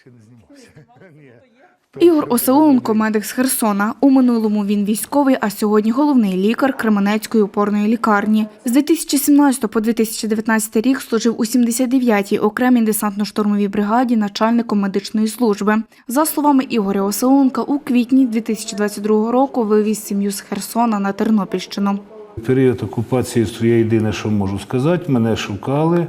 ще не знімався. Ні. Ігор Осеуленко, медик з Херсона. У минулому він військовий, а сьогодні головний лікар Кременецької опорної лікарні. З 2017 по 2019 рік служив у 79-й окремій десантно-штурмовій бригаді начальником медичної служби. За словами Ігоря Осеуленка, у квітні 2022 року вивіз сім'ю з Херсона на Тернопільщину. Період окупації я єдине, що можу сказати, мене шукали,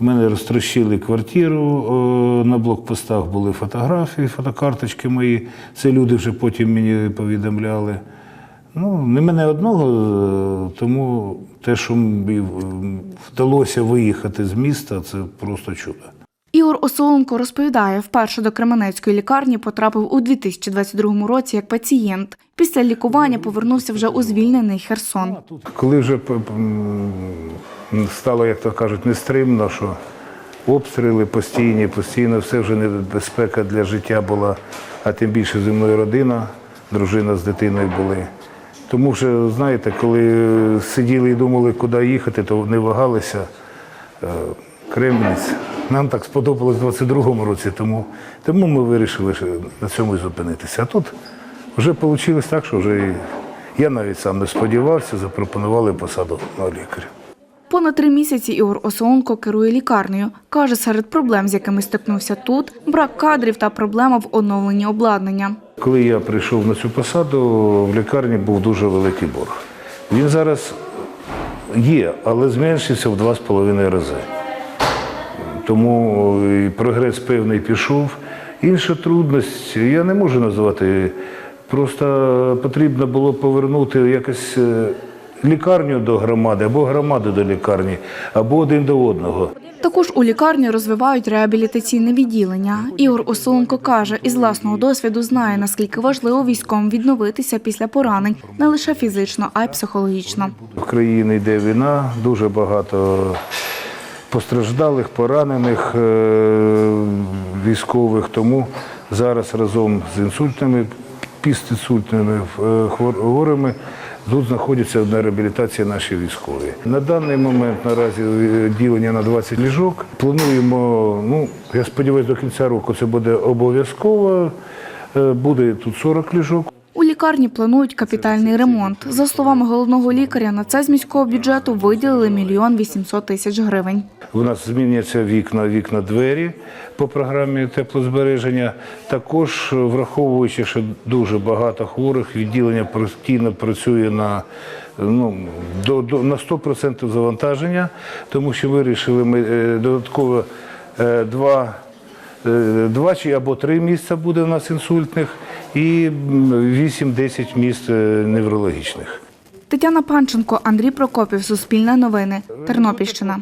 в мене розтрощили квартиру, на блокпостах були фотографії, фотокарточки мої. Це люди вже потім мені повідомляли. Ну, не мене одного, е, тому те, що мені вдалося виїхати з міста, це просто чудо. Ігор Осоленко розповідає, вперше до Кременецької лікарні потрапив у 2022 році як пацієнт. Після лікування повернувся вже у звільнений Херсон. Коли вже стало, як то кажуть, нестримно, що обстріли постійні, постійно, все вже небезпека для життя була, а тим більше зі мною родина, дружина з дитиною були. Тому що, знаєте, коли сиділи і думали, куди їхати, то не вагалися. Е, Кремниць. Нам так сподобалось у 22-му році, тому, тому ми вирішили що на цьому і зупинитися. А тут вже вийшло так, що вже і я навіть сам не сподівався, запропонували посаду на лікаря. Понад три місяці Ігор Осоленко керує лікарнею. Каже, серед проблем, з якими стикнувся тут, брак кадрів та проблема в оновленні обладнання. Коли я прийшов на цю посаду, в лікарні був дуже великий борг. Він зараз є, але зменшився в два з половиною рази. Тому прогрес певний пішов. Інша трудність я не можу назвати. Просто потрібно було повернути якось е, лікарню до громади, або громаду до лікарні, або один до одного. Також у лікарні розвивають реабілітаційне відділення. Ігор Осоленко каже, із власного досвіду знає, наскільки важливо військовим відновитися після поранень не лише фізично, а й психологічно. В країні йде війна, дуже багато постраждалих, поранених е, військових. Тому зараз разом з інсультними, пістінсультними е, хворими тут знаходяться на реабілітації наші військові. На даний момент наразі відділення на 20 ліжок. Плануємо, ну я сподіваюся, до кінця року це буде обов'язково. Е, Буде тут 40 ліжок. Лікарні планують капітальний ремонт. За словами головного лікаря, на це з міського бюджету виділили мільйон вісімсот тисяч гривень. У нас зміняться вікна, вікна, двері по програмі теплозбереження. Також враховуючи, що дуже багато хворих, відділення постійно працює на, ну, до, до, на 100% завантаження, тому що вирішили ми е, додатково е, два. е, Два чи або три місця буде у нас інсультних і м, 8-10 місць е, неврологічних. Тетяна Панченко, Андрій Прокопів, Суспільне новини, Тернопільщина.